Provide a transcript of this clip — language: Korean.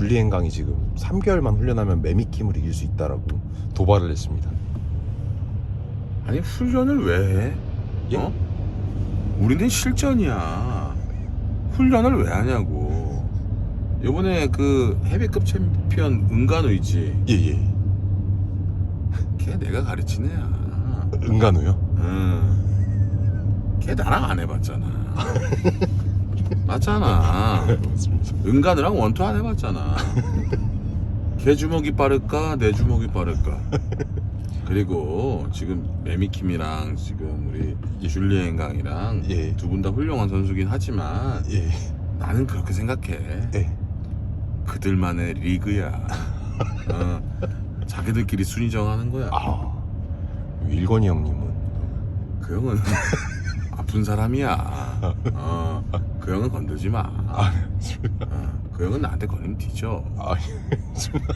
줄리엔 강이 지금 3개월만 훈련하면 매미킴을 이길 수 있다라고 도발을 했습니다. 아니 훈련을 왜 해? 예? 어? 우리는 실전이야. 훈련을 왜 하냐고. 요번에 그 헤비급 챔피언 은간우이지. 예예. 걔 내가 가르친 애야. 은간우요? 응. 걔 나랑 안 해봤잖아. 맞잖아. 은간우랑 원투 안 해봤잖아. 걔 주먹이 빠를까 내 주먹이 빠를까. 그리고 지금 매미킴이랑 지금 우리 줄리엔 강이랑 예. 두 분 다 훌륭한 선수긴 하지만 예. 나는 그렇게 생각해. 예. 그들만의 리그야. 어, 자기들끼리 순위 정하는 거야. 아 일건이 형님은 그 형은 아픈 사람이야. 어, 그 형은 건들지 마. 아, 맞습니다. 어, 그 형은 나한테 걸리면 뒤져. 아, 맞습니다.